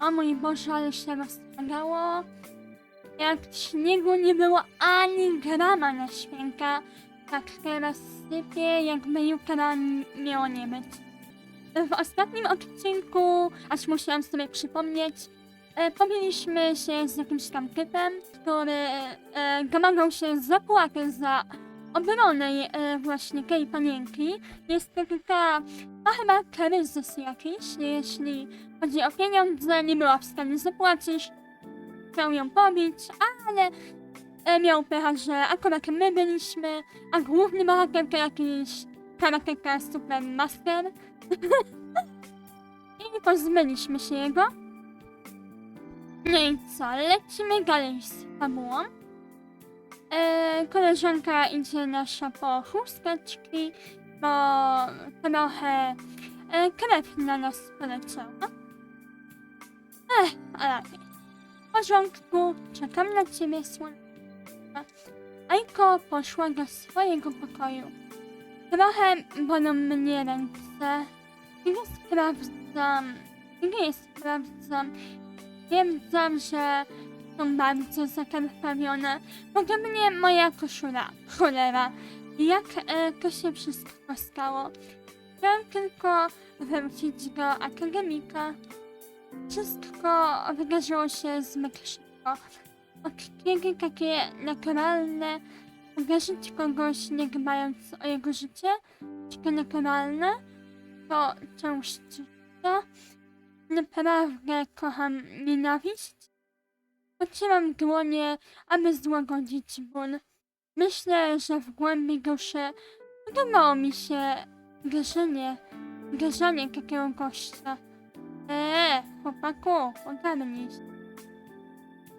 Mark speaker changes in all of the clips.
Speaker 1: O mój Boże, ale się rozpadało. Jak śniegu nie było ani grama na święta, tak teraz sypie, jakby jutra miało nie być. W ostatnim odcinku, aż musiałam sobie przypomnieć, e, się z jakimś tam typem, który e, domagał się zapłaty za obronę e, właśnie tej panienki. Jest to taka, a chyba kryzys jakiś, jeśli chodzi o pieniądze, nie była w stanie zapłacić, chciał ją pobić, ale e, miał pecha, że akurat my byliśmy, a główny bohater to jakiś karateka super master. I pozbyliśmy się jego. No i co, lecimy dalej z fabułą. E, koleżanka idzie nasza po chusteczki, bo trochę e, krew na nas poleciała. Ech, ale w porządku, czekam na ciebie, słoneczko. Aiko poszła do swojego pokoju. Trochę bolą mnie ręce. Gdy sprawdzam, gdy sprawdzam, stwierdzam, że są bardzo zakarwawione. Podobnie moja koszula. Cholera. Jak e, to się wszystko stało? Chciałam tylko wrócić do akademika. Wszystko wydarzyło się zbyt szybko. Od kiedy takie naturalne uderzyć kogoś nie dbając o jego życie, to naturalne, to część życia. Naprawdę kocham nienawiść. Pocieram dłonie, aby złagodzić ból. Myślę, że w głębi duszy podobało mi się grzenie, grzenie takiego gościa. Eee, chłopaku, ogarnij się.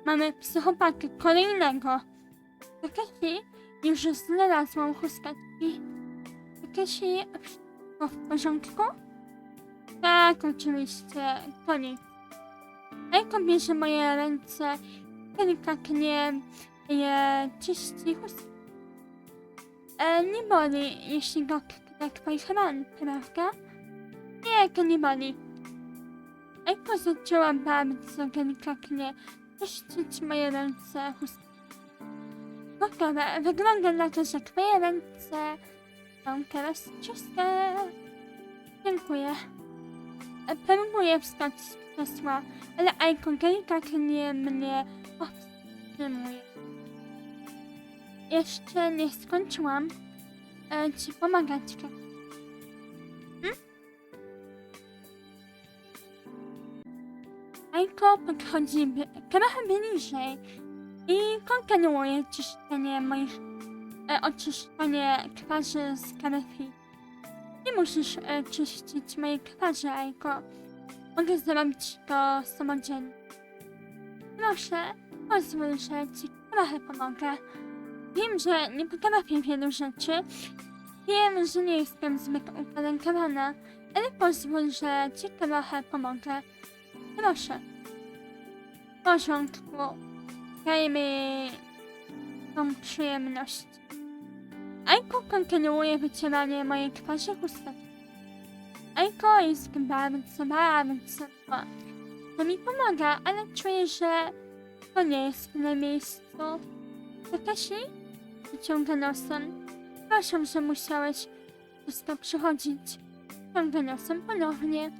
Speaker 1: Mamy psychopatę kolejnego. Takeshi już znalazłam chusteczki. Takeshi, wszystko w porządku? Tak, oczywiście, to. Ejko bierze moje ręce, delikatnie je czyści chusteczki. E, nie boli, jeśli dotknę twoich ran, prawda? Nie, to nie boli. Ejko zaczęła bardzo delikatnie czyścić moje ręce chusteczki. Gotowe. Wygląda na to, że twoje ręce są teraz czyste. Dziękuję. E, Próbuję wstać z krzesła, ale Aiko delikatnie mnie powstrzymuje. Jeszcze nie skończyłam e, ci pomagać. Hmm? Aiko podchodzi trochę bliżej i kontynuuję czyszczenie moich, e, oczyszczanie twarzy z krwi. Nie musisz e, czyścić mojej twarzy, Aiko. Mogę zrobić to samodzielnie. Proszę, pozwól, że ci trochę pomogę. Wiem, że nie potrafię wielu rzeczy. Wiem, że nie jestem zbyt utalentowana, ale pozwól, że ci trochę pomogę. Proszę. W porządku. Daj mi tą przyjemność. Aiko kontynuuje wycieranie mojej twarzy chusteczką. Aiko jest bardzo, bardzo. To mi pomaga, ale czuję, że to nie jest na miejscu. Takashi? Wyciąga nosem. Przepraszam, że musiałeś przez to przychodzić. Ciąga nosem ponownie.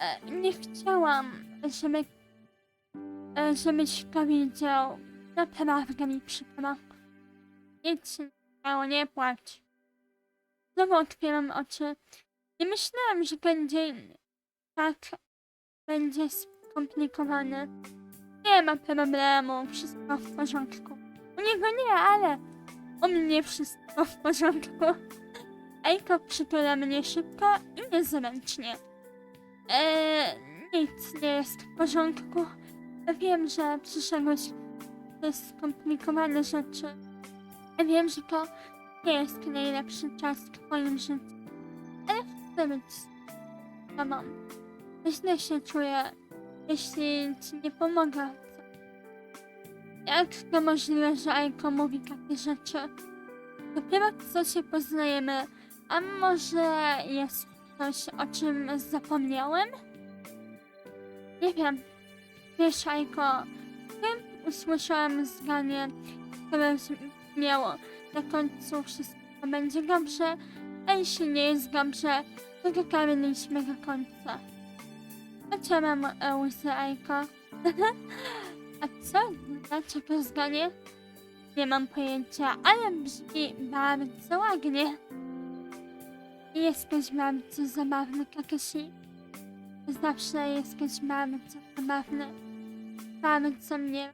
Speaker 1: E, nie chciałam, żeby e, żebyś to widział. Naprawdę mi przykro. Nic się nie stało, nie. Znowu otwieram oczy. Nie myślałam, że będzie tak będzie skomplikowane. Nie ma problemu, wszystko w porządku. U niego nie, ale u mnie wszystko w porządku. Ejko przytula mnie szybko i niezręcznie. Eee, nic nie jest w porządku. Wiem, że przyszedłeś te skomplikowane rzeczy. Wiem, że to nie jest najlepszy czas w twoim życiu. Ale z tobą. Źle się czuję, jeśli ci nie pomogę. Jak to możliwe, że Aiko mówi takie rzeczy? Dopiero co się poznajemy, a może jest coś, o czym zapomniałem? Nie wiem. Wiesz, Ajko, tym usłyszałam zdanie, które brzmiało, na końcu wszystko będzie dobrze, a jeśli nie jest dobrze, to dotarliśmy do końca. Zaczęłam e, łzy, Ajko. a co? Dlaczego zdanie? Nie mam pojęcia, ale brzmi bardzo ładnie. Jesteś bardzo zabawny, Kakashi. Zawsze jesteś bardzo zabawny. Bardzo mnie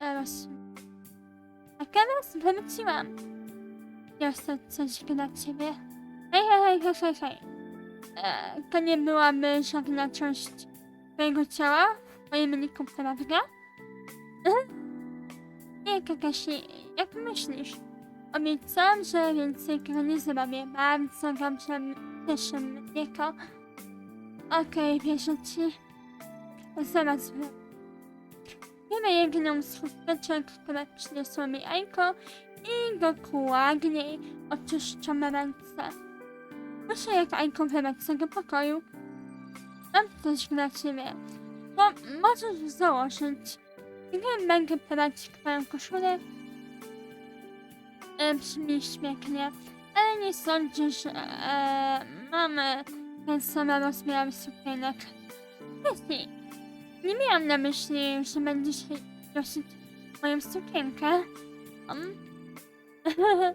Speaker 1: rozśmieszył. A teraz wróciłam. Niosę coś dla ciebie. Hej, hej, hej, hej, hej. E, to nie byłaby żadna część twojego ciała moim liku, prawda? Nie, Kakashi, jak myślisz? Obiecałam, że więcej tego nie zrobię. Bardzo dobrze cieszy mnie to. Okej, wierzę ci. Zaraz wrócę. Biorę jedną z chusteczek, które przyniosła mi Aiko i dokładniej oczyszczam ręce. Muszę jak Aiko wybrać z tego pokoju. Mam coś dla ciebie. To możesz założyć. Gdy będę brać twoją koszulę, e, brzmi świetnie, ale nie sądzę, że e, mamy ten sam rozmiar sukienek. Właśnie, nie miałam na myśli, że będziesz nosić moją sukienkę. Um.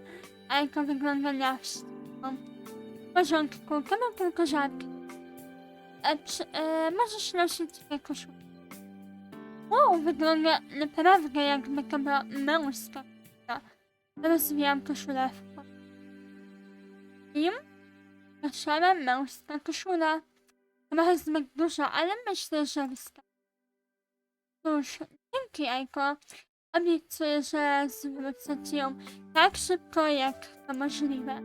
Speaker 1: Ajko wygląda na wszystko. Porządku, to mam tylko żart. E, przy, e, możesz nosić tę koszulkę. Wow, wygląda naprawdę jakby to była męska. Rozwijam koszulę w po- I szara męska koszula. Trochę zbyt duża, ale myślę, że wystarczy. Cóż, dzięki Ajko. Obiecuję, że zwrócę ci ją tak szybko, jak to możliwe.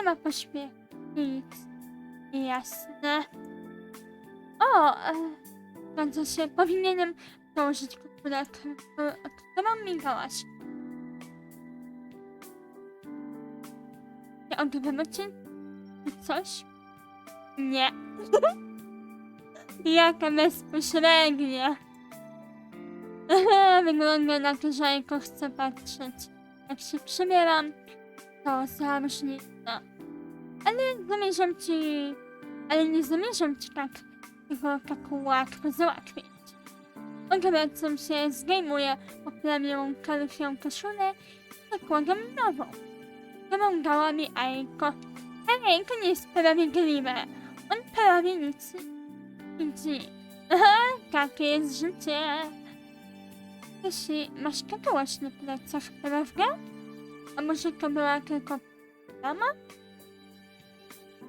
Speaker 1: Nie ma pośpiechu. Nic. Jasne. O, e, się, powinienem założyć koszulę, którą- którą mi dałaś. Nie odbywa cię coś? Nie. Jaka bezpośrednia. Wygląda na to, że Ejko chce patrzeć. Jak się przybieram, to zamrznica. Ale zamierzam ci... Ale nie zamierzam ci tak tego tak łatwo załatwić. Odwracam się, zdejmuję poprawią kalufią koszulę i zakładam nową dała mi Aiko. Hej, to nie jest sprawiedliwe. On prawie nic nie widzi. Takie jest życie. Jeśli masz tatuaż na plecach, prawda? A może to była tylko plama?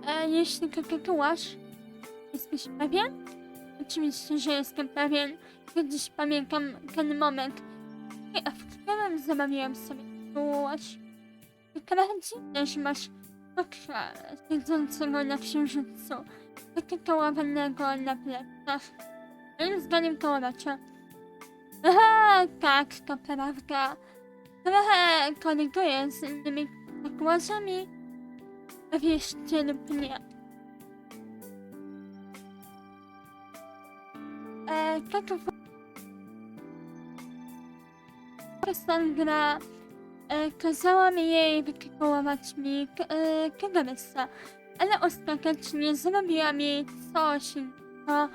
Speaker 1: E, jeśli to tatuaż, jesteś pewien? Oczywiście, że jestem pewien. Kiedyś pamiętam ten moment, w którym zabawiłam sobie tatuaż. Trochę dziwne, że masz okra siedzącego na księżycu, takiego na plecach. Moim zdaniem to uroczo. Aha, tak, to prawda. Trochę koryguje z innymi tatuażami. Wierzcie lub nie. E, to e, kazała mi jej wytypować mi e, ale ostatecznie zrobiła mi coś innego,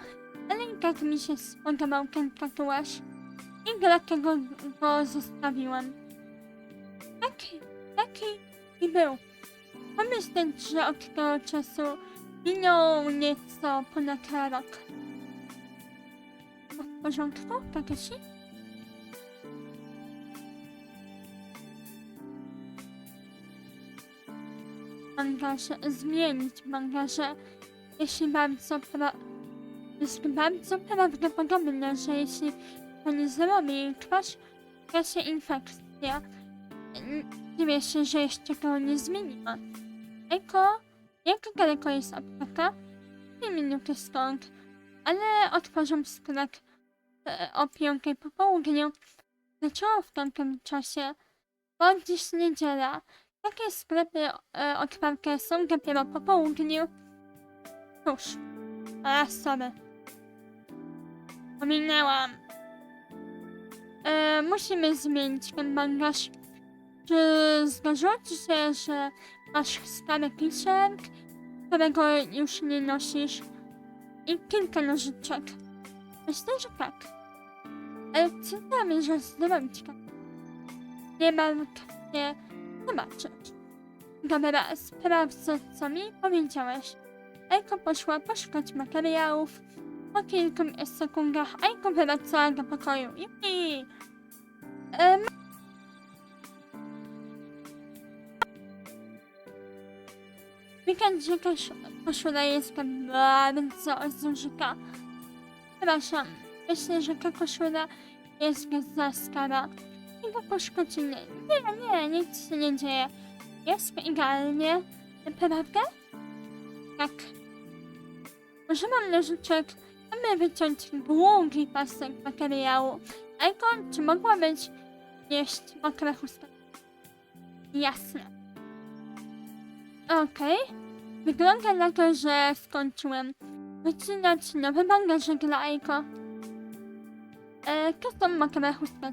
Speaker 1: ale i tak mi się spodobał ten tatuaż i dlatego go zostawiłam. Taki, taki i był. Pomyśleć, że od tego czasu minął nieco ponad rok. W porządku, Takashi? mangarze, zmienić mangarze, jeśli bardzo pra... Jest bardzo prawdopodobne, że jeśli to nie zrobi, twarz się infekcja. Dziwię się, że jeszcze to nie zmieniła. Eko, jak daleko jest apteka? Dwie minuty stąd, ale otworzę sklep e, o piątej po południu. Dlaczego w tamtym czasie? Bo dziś niedziela. Takie sklepy e, otwarte są dopiero po południu. Cóż, a sorry. Pominęłam. E, musimy zmienić ten bandaż. Czy zdarzyło ci się, że masz stary kiszek, którego już nie nosisz i kilka nożyczek? Myślę, że tak. Ale co zamierzasz zrobić? Nie mam nie zobaczysz. Dobra, sprawdzę, co mi powiedziałeś. Ejko poszła poszukać materiałów. Po kilku sekundach Ejko wracała do pokoju. Jupi! Em... Weekend, że kosz- koszula jest bardzo zużyta. Przepraszam, myślę, że ta koszula jest za stara. I go poszkodzili. Nie, nie, nic się nie dzieje. Jest idealnie. Prawda? Tak. Używam nożyczek, aby wyciąć długi pasek materiału. Ejko, czy mogłabyś jeść mokre chustki? Jasne. Okej. Wygląda na to, że skończyłem. Wycinać nowe bandaże dla Ejko. E, to są mokre chustki.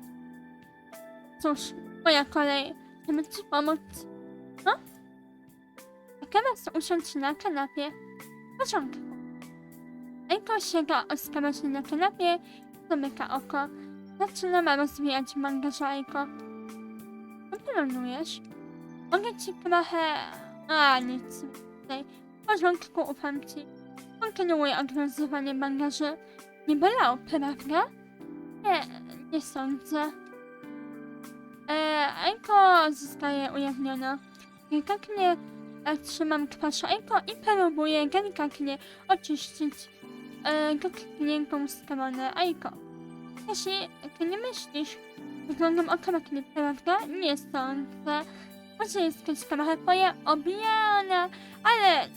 Speaker 1: Cóż, moja kolej. Chcemy ci pomóc. No? Teraz usiądź na kanapie. W porządku. Ejko sięga ostrożnie na kanapie, zamyka oko. Zaczynamy rozwijać bandaże Ejko. Co planujesz? Mogę ci trochę... A, nic tutaj. W porządku, ufam ci. Kontynuuję odwiązywanie bandaży. Nie bolało, prawda? Nie, nie sądzę. E, Ejko zostaje ujawniona. Delikatnie e, trzymam twarz Ejko i próbuję delikatnie oczyścić e, dotkniętą stronę Ejko. Jeśli ty nie myślisz, wyglądam okropnie, prawda? Nie sądzę. Jesteś trochę twoje obijana, ale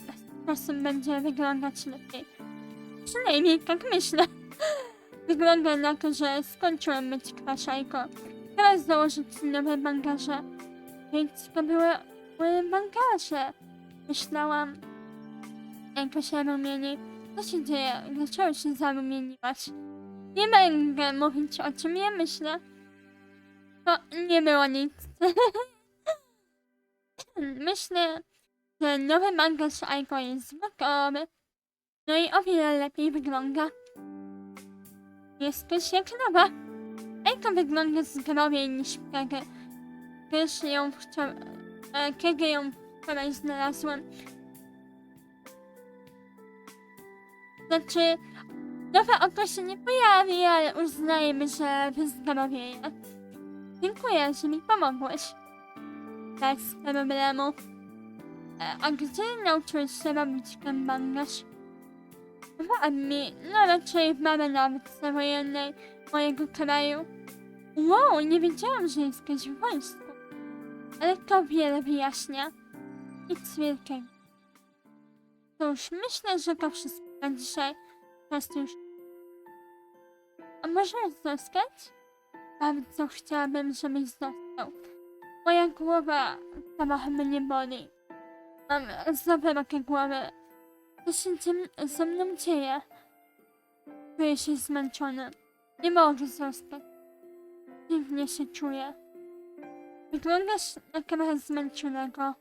Speaker 1: czasem będzie wyglądać lepiej. Przynajmniej tak myślę. Wygląda na to, że skończyłem myć twarz Ejko. Teraz założyć nowe bandaże. Więc to były, były bandaże. Myślałam, jak się rumieni. Co się dzieje? Dlaczego się zarumieniłaś? Nie będę mówić o czym ja myślę. To nie było nic. Myślę, że nowy bandaż Aiko jest gotowy. No i o wiele lepiej wygląda. Jesteś jak nowa. Ejka wygląda zdrowiej niż wtedy, kiedy ją wczoraj, e, kiedy ją wczoraj znalazłem. Znaczy, nowe oko się nie pojawi, ale uznajmy, że wyzdrowieje. Dziękuję, że mi pomogłeś. Bez problemu. E, a gdzie nauczyłeś się robić ten bandaż? W armii, no raczej w marynarce wojennej mojego kraju. Wow, nie wiedziałam, że jesteś w wojsku. Ale to wiele wyjaśnia. Nic wielkiego. Cóż, myślę, że to wszystko na dzisiaj. Czas już. A możesz zostać? Bardzo chciałabym, żebyś został. Moja głowa trochę mnie boli. Mam za wielkie głowy. Co się dziem- ze mną dzieje? Czuję się zmęczony. Nie mogę zostać. Dziwnie się czuję. Wyglądasz na trochę zmęczonego.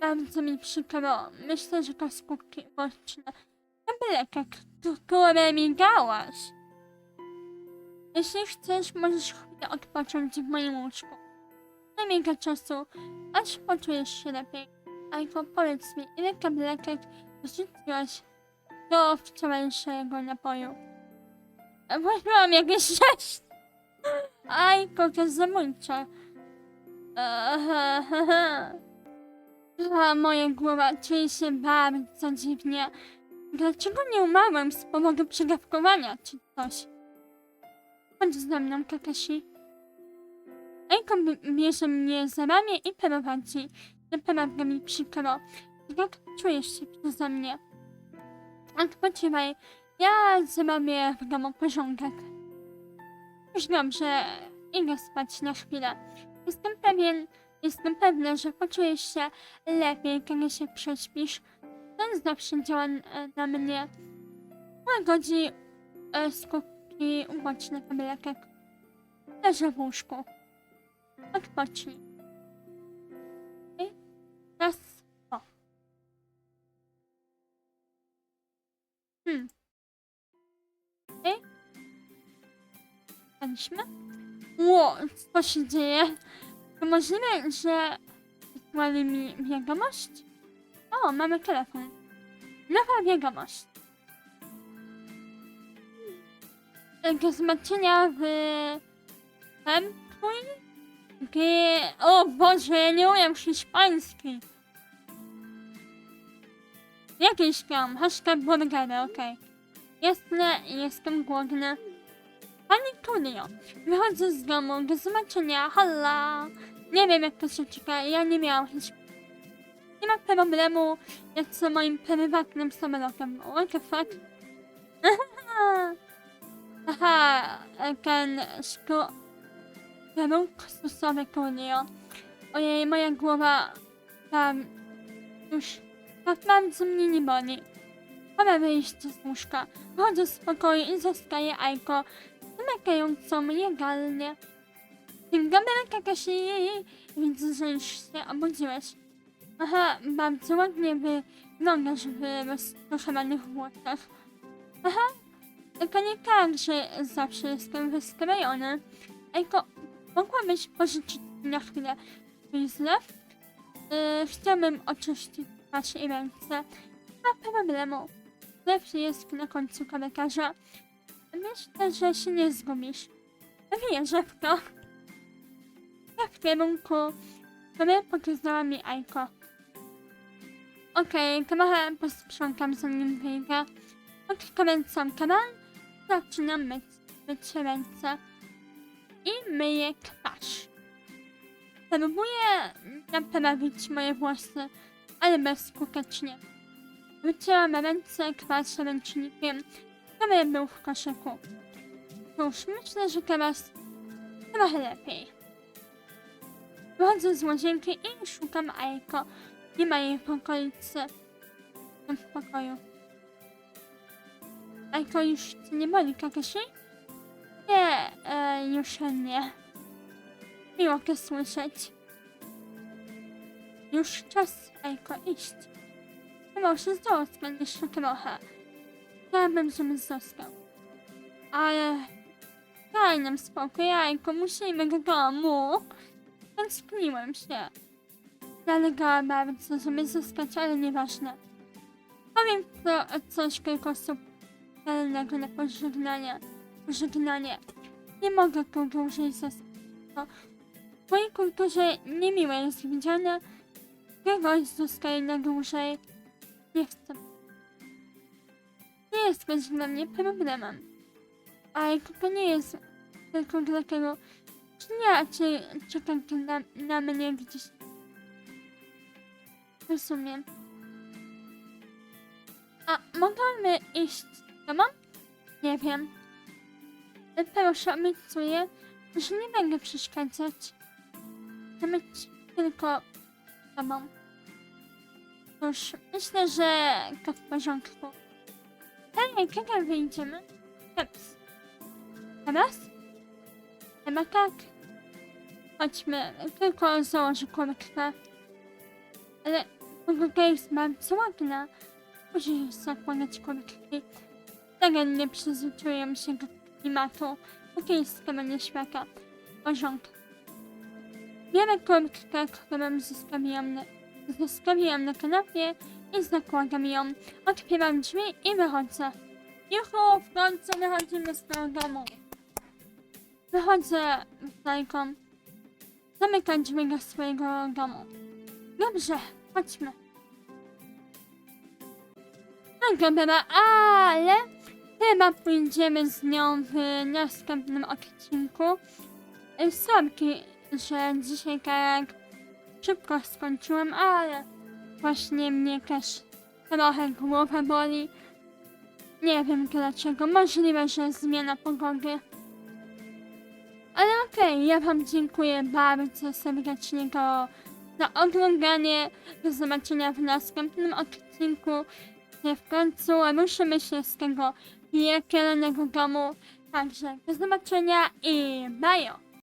Speaker 1: Bardzo mi przykro. Myślę, że to skutki uboczne. Tabletek, które mi dałaś. Jeśli chcesz, możesz chwilę odpocząć w moim łóżku. Najmniej do czasu, aż poczujesz się lepiej. Ajko, powiedz mi, ile tabletek wrzuciłaś do wczorajszego napoju? Włożyłam jakieś sześć. Ajko, to zabójcze. A moja głowa czuje się bardzo dziwnie. Dlaczego nie umarłem z powodu przegawkowania czy coś? Chodź ze mną, Kakashi. Ejko bierze mnie za ramię i prowadzi. Naprawdę mi przykro. Jak czujesz się przeze mnie? Odpoczywaj. Ja zrobię w domu porządek. Już dobrze, idę spać na chwilę. Jestem pewien, jestem pewna, że poczujesz się lepiej, kiedy się prześpisz. To zawsze działa e, na mnie. Łagodzi e, skutki uboczne tabletek. Leżę w łóżku. Odpocznij. I raz, o. Hmm. I? Staliśmy? Ło, co się dzieje? To możliwe, że wysłali mi wiadomość? O, mamy telefon. Nowa wiadomość. Do zobaczenia w... Tam Gdzie... O Boże, ja nie umiem hiszpański. Jakiś tam, hashtag burgery, okej. Jasne, jestem głodny. Pani Tulio, wychodzę z domu, do zobaczenia, halla. Nie wiem jak to się czyta, ja nie miałam hiszpańskiego. Nie ma problemu, jak z moim prywatnym samolotem. What the fuck? Aha, ten szko... Kierunku stosowy Tulio. Ojej, moja głowa tam już bardzo mnie nie boli. Pora wyjść z łóżka. Chodzę z pokoju i zostaje Aiko, zamykającą legalnie. Dzień dobry, Kakashi. Widzę, że już się obudziłeś. Aha, bardzo ładnie wyglądasz w rozkoszowanych włosach. Aha, to nie tak, że zawsze jestem wystrojony. Ejko, mogłabyś pożyczyć na chwilę swój zlew? Yy, chciałbym oczyścić twarz i ręce. Nie ma problemu. Zlew jest na końcu korytarza. Myślę, że się nie zgubisz. Wierzę w to. Tak w kierunku, który pokazała mi Aiko. Okej, trochę posprzątam zanim wyjdę. Odkręcam kanał, zaczynam myć, myć ręce i myję twarz. Próbuję naprawić moje włosy, ale bezskutecznie. Wycięłam ręce twarz ręcznikiem, który był w koszyku. Cóż, myślę, że teraz trochę lepiej. Wychodzę z łazienki i szukam Aiko. Nie ma jej w okolicy. W pokoju. Aiko już nie boli, Kakashi? Nie, e, już nie. Miło to słyszeć. Już czas, Aiko, iść. Się zostać jeszcze trochę. Chciałabym, żebyś został. Ale... Daj nam spokój, Aiko, musimy do domu. Tęskniłem się. Zalegała bardzo, żeby zostać, ale nieważne. Powiem to coś tylko subtelnego na pożegnanie. Pożegnanie. Nie mogę tu dłużej zostać. W mojej kulturze niemiłe jest widziane, kogoś zostaje na dłużej. Nie chcę. Nie jest to dla mnie problemem. Ale to nie jest tylko dlatego, że nie, czy czekacie na, na mnie gdzieś Rozumiem. A możemy iść z tobą? Nie wiem. Ale Proszę, obiecuję, że nie będę przeszkadzać. Chcę być tylko z tobą. Cóż, myślę, że to w porządku. Hej, kiedy wyjdziemy? Teps. Teraz? Chyba tak. Chodźmy, tylko założę kurtkę. Ale Pogoda jest bardzo ładna. Musisz zakładać kurtki. Tego nie przyzwyczaiłem się do klimatu. Okejskiego nie świata. Porządek. Biorę kurtkę, którą zostawiłam na, zostawiłam na kanapie i zakładam ją. Otwieram drzwi i wychodzę. Juhu, w końcu wychodzimy z tego domu. Wychodzę z Lajką. Zamykam drzwi do swojego domu. Dobrze, chodźmy. No dobra, ale chyba pójdziemy z nią w następnym odcinku. Y, Sorki, że dzisiaj tak szybko skończyłem, ale właśnie mnie też trochę głowa boli. Nie wiem dlaczego, możliwe, że zmiana pogody. Ale okej, ja wam dziękuję bardzo serdecznie za oglądanie. Do zobaczenia w następnym odcinku. że W końcu ruszymy się z tego piekielnego domu. Także do zobaczenia i bajo!